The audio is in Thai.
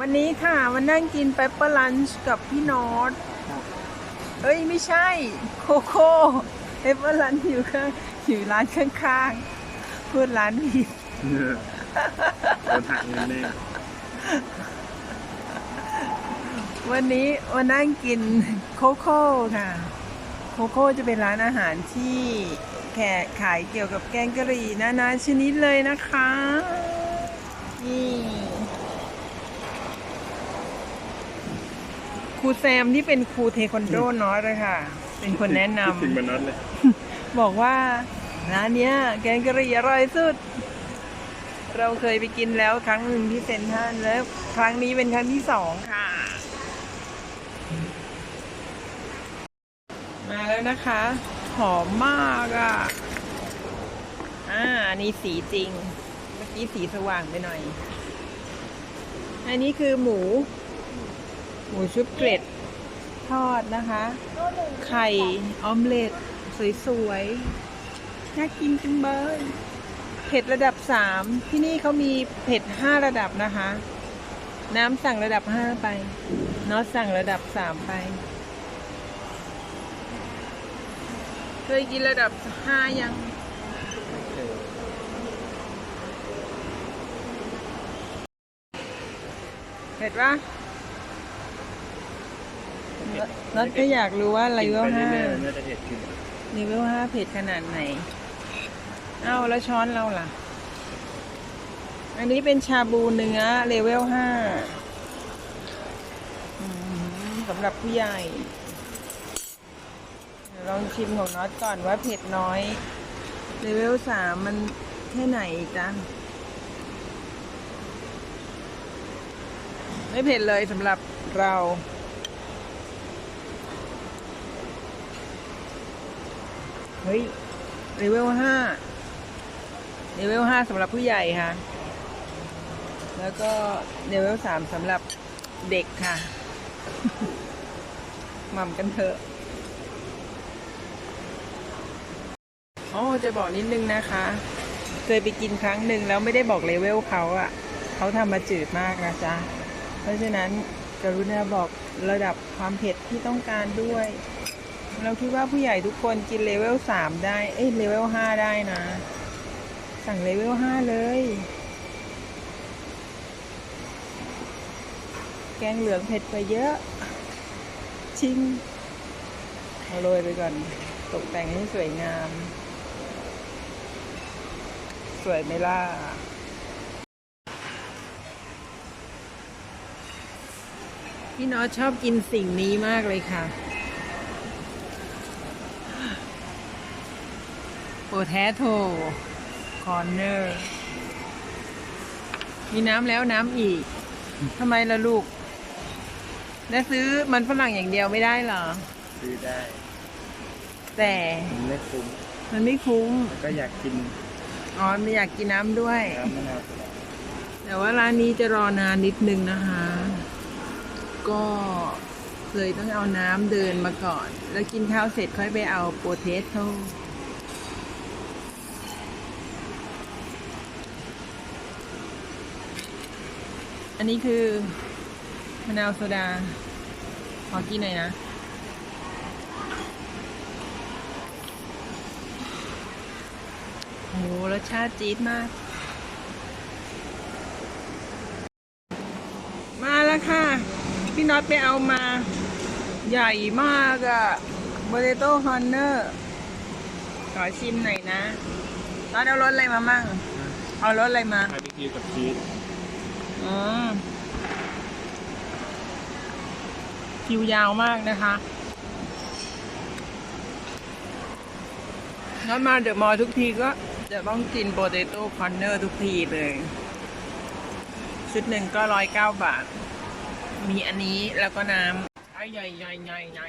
วันนี้ค่ะมานั่งกินเปปเปอร์ลันช์กับพี่นอตเอ้ยไม่ใช่ โคโค่เปปเปอร์ลันช์อยู่ข้างอยู่ร้านข้างๆพูดร้านผิดโดนหักเงินแน่วันนี้มานั่งกินโคโค่ค่ะ โคโค่จะเป็นร้านอาหารที่แขกขายเกี่ยวกับแกงกะหรี่นานาชนิดเลยนะคะนี่ รูแซมที่เป็นครูเทควันโดน้อยเลยค่ะ เป็นคนแนะนคิดถึงมันน็อตเลยำบอกว่าร้านเนี้ยแกงกะหรี่อร่อยสุด เราเคยไปกินแล้วครั้งหนึ่งที่เซนทรัลแล้ว ครั้งนี้เป็นครั้งที่สองค่ะ มาแล้วนะคะ หอมมากอะ อ่าอันนี้สีจริง เมื่อกี้สีสว่างไปหน่อย อันนี้คือหมู หมูชุบเกล็ดทอดนะคะ ไข่ออมเล็ตสวยๆ น่ากินจังเบยเผ็ดระดับสามที่นี่เขามีเผ็ดห้าระดับนะคะ น้ำสั่งระดับห้าไปน็อตสั่งระดับสามไป เคยกินระดับห้ายังเผ็ดปะ น็อตก็อยากรู้ว่าเลเวลกินไปห้าเรื่อยๆน่าจะเผ็ดขึ้นเลเวลห้าเผ็ดขนาดไหน เอ้าแล้วช้อนเราล่ะ อันนี้เป็นชาบูเนื้อเลเวลห้าสำหรับผู้ใหญ่เดี๋ยวลองชิมของน็อตก่อนว่าเผ็ดน้อยเลเวลสามมันแค่ไหนจ๊ะไม่เผ็ดเลยสำหรับเรา เฮ้ยเลเวลห้าเลเวลห้าสำหรับผู้ใหญ่ค่ะ แล้วก็เลเวลสามสำหรับเด็กค่ะหม่ำกันเถอะอ๋อจะบอกนิดนึงนะคะ เคยไปกินครั้งหนึ่งแล้วไม่ได้บอกเลเวลเขาอะเขาทำมาจืดมากนะจ๊ะ เพราะฉะนั้นกรุณาบอกระดับความเผ็ดที่ต้องการด้วย เราคิดว่าผู้ใหญ่ทุกคนกินเลเวลสามได้ เอ้ยเลเวลห้าได้นะ สั่งเลเวลห้าเลย แกงเหลืองเผ็ดไปเยอะ ชิงเอาโรยไปก่อน ตกแต่งให้สวยงาม สวยไหมล่ะพี่น้อชอบกินสิ่งนี้มากเลยค่ะ โปแทโทคอนเนอร์ มีน้ำแล้วน้ำอีกทำไมล่ะลูก แล้วซื้อมันฝรั่งอย่างเดียวไม่ได้เหรอ ซื้อได้แต่มันไม่คุ้มมันไม่คุ้มก็อยากกินอ๋อไม่อยากกินน้ำด้วย น้ำมะนาวสดแต่ว่าร้านนี้จะรอนานนิดนึงนะคะ ก็เลยต้องเอาน้ำเดินมาก่อน แล้วกินข้าวเสร็จค่อยไปเอาโปเทโต้ อันนี้คือมะนาวโซดา ขอกินหน่อยนะโหรสชาติจี๊ดมาก มาแล้วค่ะ พี่น็อตไปเอามา ใหญ่มากอะโบเตโต้ฮอนเนอร์ ขอชิมหน่อยนะน็อตเอารสอะไรมามั่ง เอารสอะไรมาบาร์บีคิวกับชีส คิวยาวมากนะคะน็อตมาเดอะมอลทุกทีก็จะต้องกินโปเตโต้คอนเนอร์ทุกทีเลย ชุดหนึ่งก็ร้อยเก้าบาท มีอันนี้แล้วก็น้ำใหญ่ใหญ่ใหญ่ใหญ่